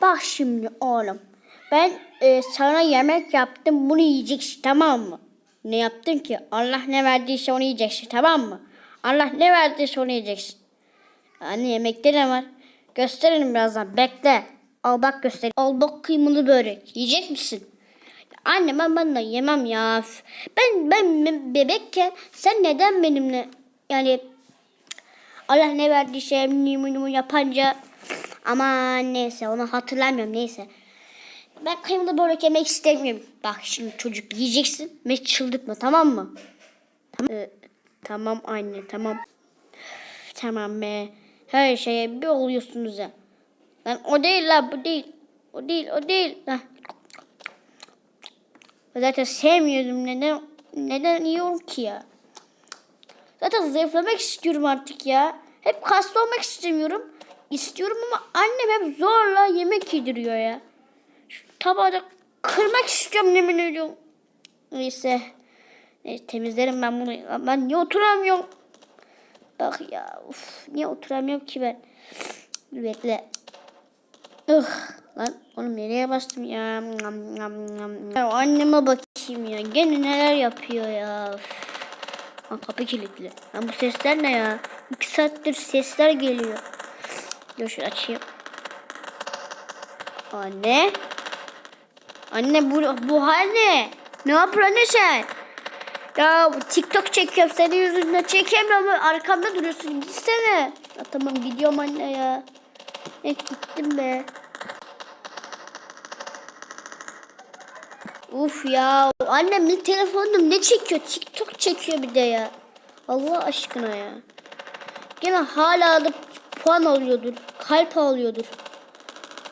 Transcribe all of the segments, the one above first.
Bak şimdi oğlum. Ben e, sana yemek yaptım. Bunu yiyeceksin tamam mı? Ne yaptın ki? Allah ne verdiyse onu yiyeceksin tamam mı? Allah ne verdiyse onu yiyeceksin. Anne yemekte ne var? Gösterelim birazdan. Bekle. Al bak göster. Al bak kıymalı börek. Yiyecek misin? Anne ben ben yemem ya. Ben ben bebekken sen neden benimle yani Allah ne verdiyse nimunumu yapınca ama neyse onu hatırlamıyorum neyse. Ben kıymalı börek yemek istemiyorum. Bak şimdi çocuk yiyeceksin ve çıldırtma tamam mı? Tamam, Ee, tamam anne tamam. Tamam be. Her şeye bir oluyorsunuz ya. Lan o değil la bu değil. O değil o değil. Lan. Zaten sevmiyordum neden neden yiyorum ki ya? Zaten zayıflamak istiyorum artık ya. Hep kaslı olmak istemiyorum. İstiyorum ama annem hep zorla yemek yediriyor ya. Şu tabağı da kırmak istiyorum yemin ediyorum. Neyse. Neyse temizlerim ben bunu. Ben niye oturamıyorum? Bak ya uf, niye oturamıyorum ki ben? Bekle. Ih, lan oğlum nereye bastım ya? Nam, nam, nam. Ya anneme bakayım ya. Gene neler yapıyor ya. Üf. Lan kapı kilitli. Lan bu sesler ne ya? İki saattir sesler geliyor. Dur şunu açayım. Anne. Anne bu, bu hal ne? Ne yapıyor anne sen? Ya TikTok çekiyorum senin yüzünden çekemiyorum arkamda duruyorsun gitsene. Ya tamam gidiyorum anne ya. Eh gittim be. Uf ya annem ne telefonum ne çekiyor TikTok çekiyor bir de ya. Allah aşkına ya. Gene hala da puan alıyordur. Kalp alıyordur.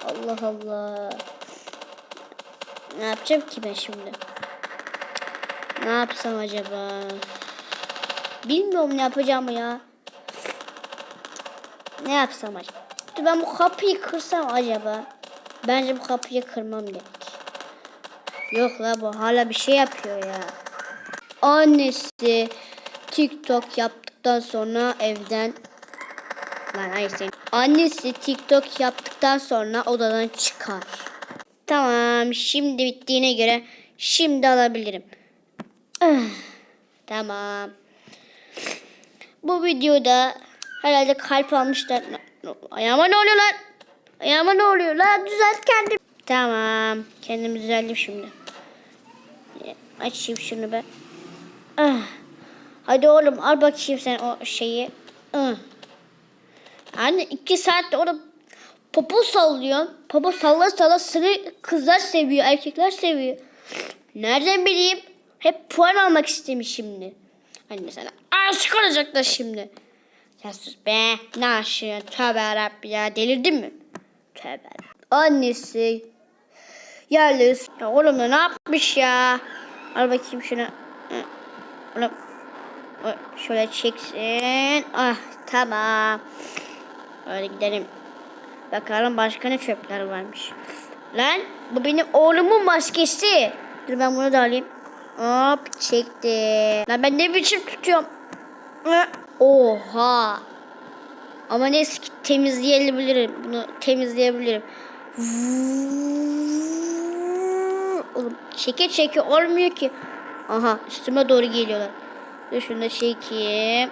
Allah Allah. Ne yapacağım ki ben şimdi? Ne yapsam acaba? Bilmiyorum ne yapacağımı ya. Ne yapsam acaba? Ben bu kapıyı kırsam acaba? Bence bu kapıyı kırmam gerek. Yok la bu hala bir şey yapıyor ya. Annesi TikTok yaptıktan sonra evden Lan hayır senin. Annesi TikTok yaptıktan sonra odadan çıkar. Tamam şimdi bittiğine göre şimdi alabilirim. Ah, tamam. Bu videoda herhalde kalp almışlar. Ayağıma ne oluyor lan? Ayağıma ne oluyor lan? Düzelt kendim. Tamam. Kendimi düzeldim şimdi. Açayım şunu ben. Ah. Hadi oğlum al bakayım sen o şeyi. Ah. Anne iki saatte orada popo sallıyorsun. Popo salla salla seni kızlar seviyor, erkekler seviyor. Nereden bileyim? Hep puan almak istemiş şimdi. Anne sana aşık olacaklar şimdi. Ya sus be. Ne aşığı? Tövbe yarabbi ya. Delirdin mi? Tövbe. Annesi. Yerli. Ya oğlum ne yapmış ya? Al bakayım şunu. Hı. Oğlum. Şöyle çeksin. Ah tamam. Hadi gidelim. Bakalım başka ne çöpler varmış. Lan bu benim oğlumun maskesi. Dur ben bunu da alayım. Hop çekti. Lan ben ne biçim tutuyorum. Oha. Ama neyse ki temizleyebilirim. Bunu temizleyebilirim. Oğlum çeke çeke olmuyor ki. Aha üstüme doğru geliyorlar. Dur şunu da çekeyim.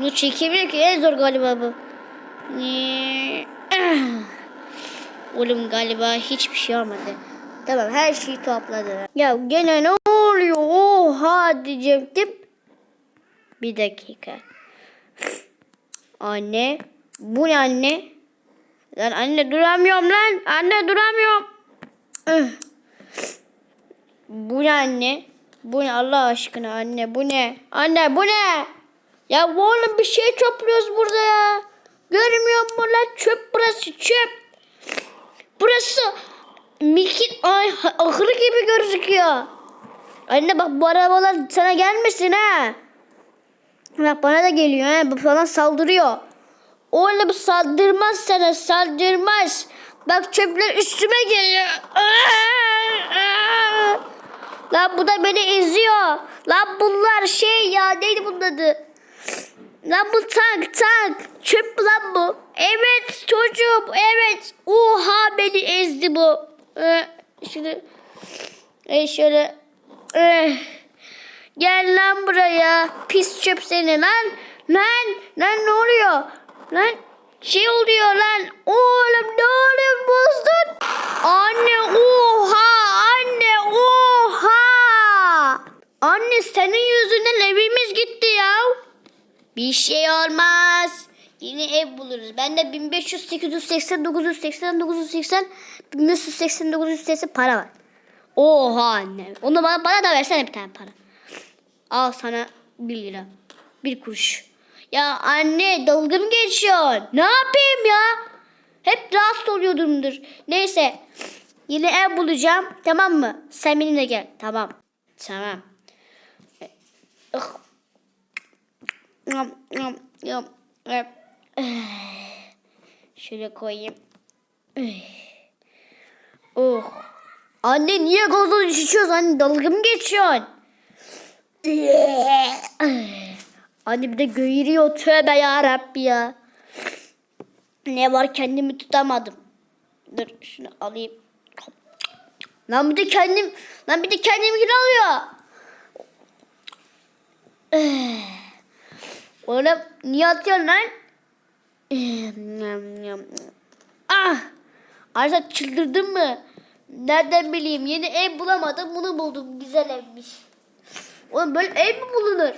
Bunu çekemiyor ki en zor galiba bu. Oğlum galiba hiçbir şey olmadı. Tamam her şeyi topladı. Ya gene ne oluyor? Oha diyecektim. Bir dakika. Anne. Bu ne anne? Lan anne duramıyorum lan. Anne duramıyorum. Bu ne anne? Bu ne Allah aşkına anne bu ne? Anne bu ne? Ya oğlum bir şey topluyoruz burada ya. Görmüyor musun lan çöp burası çöp. Burası Milkin ay ahırı gibi gözüküyor. Anne bak bu arabalar sana gelmesin ha. Bak bana da geliyor ha. Falan saldırıyor. Oğlum saldırmaz sana saldırmaz. Bak çöpler üstüme geliyor. Lan bu da beni eziyor. Lan bunlar şey ya neydi bunun adı? Lan bu tank tank. Çöp lan bu? Evet çocuğum evet. Oha beni ezdi bu. Ee, şöyle. Ee, şöyle. Ee, gel lan buraya. Pis çöp seni lan. Lan. Lan ne oluyor? Lan şey oluyor lan. Oğlum ne oluyor bozdun? Anne oha. Anne oha. Anne senin yüzünden ya. Bir şey olmaz. Yeni ev buluruz. Bende 1500, 880, 980, 980, 1580, 980 para var. Oha anne. Onu bana, bana da versene bir tane para. Al sana 1 lira. Bir kuruş. Ya anne dalga mı geçiyorsun? Ne yapayım ya? Hep rahatsız oluyordumdur. Neyse. Yine ev bulacağım. Tamam mı? Sen benimle gel. Tamam. Tamam. Ih. Şöyle koyayım. Oh. Anne niye gazoz içiyorsun? Anne dalga mı geçiyorsun? Anne bir de göğürüyor. Tövbe yarabbi ya. Ne var kendimi tutamadım. Dur şunu alayım. Lan bir de kendim, lan bir de kendimi alıyor. Oğlum niye atıyorsun lan? ah! Arsa çıldırdın mı? Nereden bileyim? Yeni ev bulamadım. Bunu buldum. Güzel evmiş. Oğlum böyle ev mi bulunur?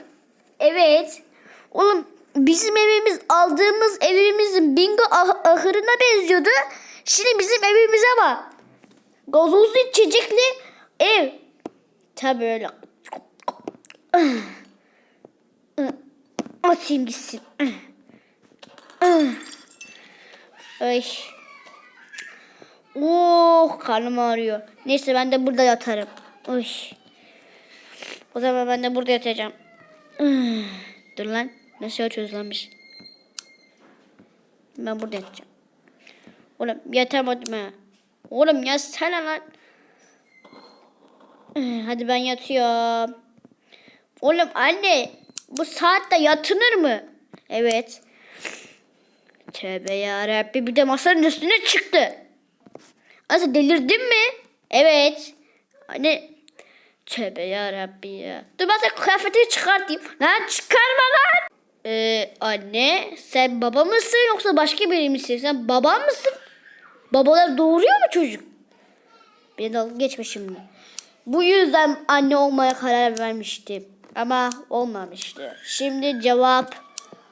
Evet. Oğlum bizim evimiz aldığımız evimizin bingo ah- ahırına benziyordu. Şimdi bizim evimize bak. Gazozlu içecekli ev. Tabii öyle. Atayım gitsin. Ay. Oh karnım ağrıyor. Neyse ben de burada yatarım. Oy. O zaman ben de burada yatacağım. Dur lan. Nasıl yatıyoruz lan? Ben burada yatacağım. Oğlum yatamadım ha. Oğlum yatsana lan. Hadi ben yatıyorum. Oğlum anne bu saatte yatınır mı? Evet. Tövbe yarabbi bir de masanın üstüne çıktı. Asıl delirdin mi? Evet. Anne tövbe yarabbi ya. Dur ben sana kıyafetini çıkartayım. Lan çıkarma lan. Ee, anne sen baba mısın yoksa başka biri misin? Sen baba mısın? Babalar doğuruyor mu çocuk? Bir dalga geçme şimdi. Bu yüzden anne olmaya karar vermiştim. Ama olmamıştı. Şimdi cevap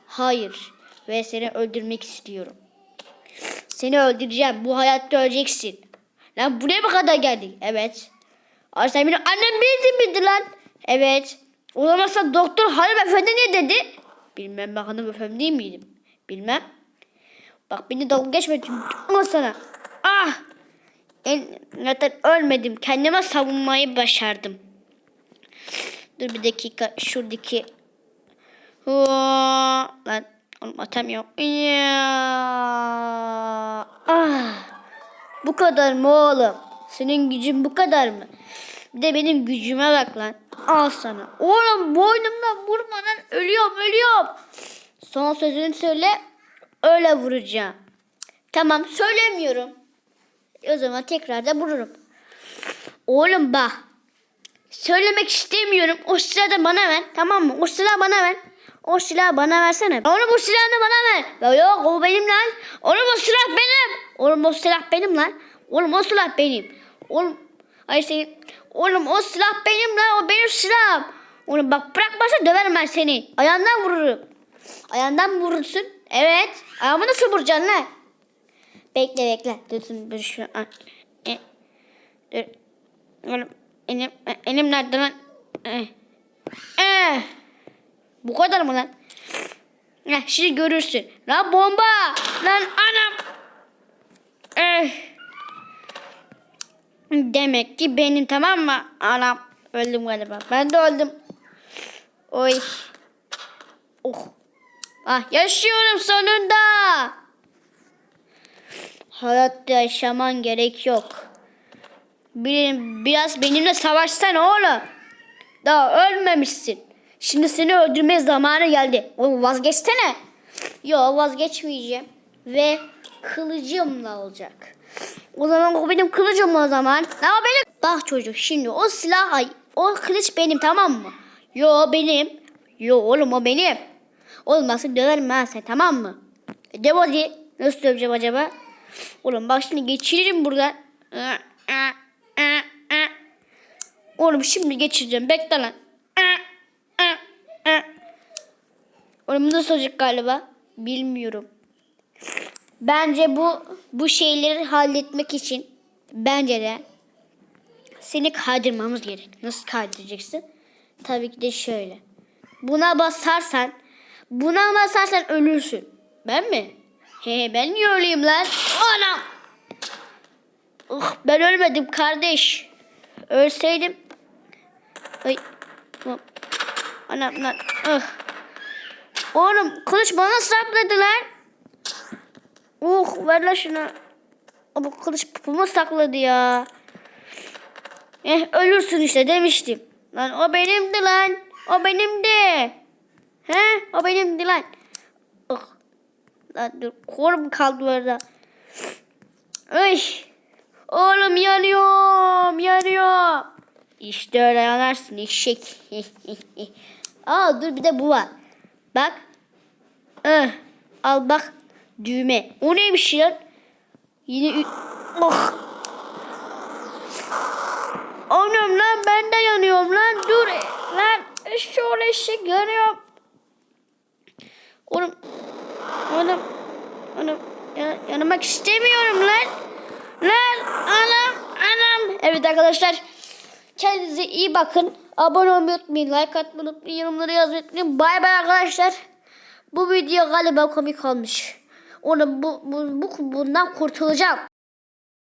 hayır. Ve seni öldürmek istiyorum. Seni öldüreceğim. Bu hayatta öleceksin. Lan buraya mı kadar geldik? Evet. Ay sen benim annem bildi miydi lan? Evet. O zaman sen doktor hanımefendi ne dedi? Bilmem ben hanımefendi değil miydim? Bilmem. Bak beni dalga geçme. Ama sana. Ah. En, zaten ölmedim. Kendime savunmayı başardım. Dur bir dakika. Şuradaki. Hua. Lan oğlum atamıyorum. Ya. Ah. Bu kadar mı oğlum? Senin gücün bu kadar mı? Bir de benim gücüme bak lan. Al sana. Oğlum boynumdan vurmadan ölüyorum ölüyorum. Son sözünü söyle. Öyle vuracağım. Tamam söylemiyorum. O zaman tekrar da vururum. Oğlum bak. Söylemek istemiyorum. O silahı da bana ver. Tamam mı? O silahı bana ver. O silahı bana versene. Oğlum o silahını bana ver. Ya yok o benim lan. Oğlum o silah benim. Oğlum o silah benim lan. Oğlum o silah benim. Oğlum ay senin. Oğlum o silah benim lan. O benim silahım. Oğlum bak bırakmazsa döverim ben seni. Ayağından vururum. Ayağından vurursun. Evet. Ayağımı nasıl vuracaksın lan? Bekle bekle. Dur dur şu an. E, dur. Oğlum elim, elim nerede lan? E. E. Bu kadar mı lan? Heh, şimdi görürsün. Lan bomba! Lan anam! Eh. Demek ki benim tamam mı? Anam öldüm galiba. Ben de öldüm. Oy. Oh. Ah yaşıyorum sonunda. Hayatta yaşaman gerek yok. Bir, biraz benimle savaşsana oğlum. Daha ölmemişsin. Şimdi seni öldürme zamanı geldi. Oğlum vazgeçsene. Yo vazgeçmeyeceğim. Ve kılıcımla olacak. O zaman o benim kılıcım o zaman. O benim? Bak çocuk şimdi o silah ay o kılıç benim tamam mı? Yo benim. Yo oğlum o benim. Olmazsa döverim ben tamam mı? E, de hadi. Nasıl döveceğim acaba? Oğlum bak şimdi geçiririm buradan. Oğlum şimdi geçireceğim. Bekle lan. Oğlum nasıl olacak galiba? Bilmiyorum. Bence bu bu şeyleri halletmek için bence de seni kaydırmamız gerek. Nasıl kaydıracaksın? Tabii ki de şöyle. Buna basarsan buna basarsan ölürsün. Ben mi? He ben niye öleyim lan? Anam. Uh, ben ölmedim kardeş. Ölseydim. Ay. Anam lan. Ah. Oğlum kılıç bana sapladı lan. Uh ver lan şunu. Bu kılıç popoma sakladı ya. Eh ölürsün işte demiştim. Lan o benimdi lan. O benimdi. He o benimdi lan. Oh. Lan dur kolum kaldı orada. Ay. Oğlum yanıyorum yanıyor. İşte öyle yanarsın eşek. Aa dur bir de bu var. Bak. Eh, al bak. Düğme. O neymiş ya? Yine oh. Anam lan ben de yanıyorum lan. Dur. Lan şöyle eşek yanıyorum. Oğlum. Oğlum. Oğlum. Ya, yanmak istemiyorum lan. Lan anam anam. Evet arkadaşlar. Kendinize iyi bakın. Abone olmayı unutmayın. Like atmayı unutmayın. Yorumları yazmayı unutmayın. Bay bay arkadaşlar. Bu video galiba komik olmuş. Onu bu, bu, bu bundan kurtulacağım.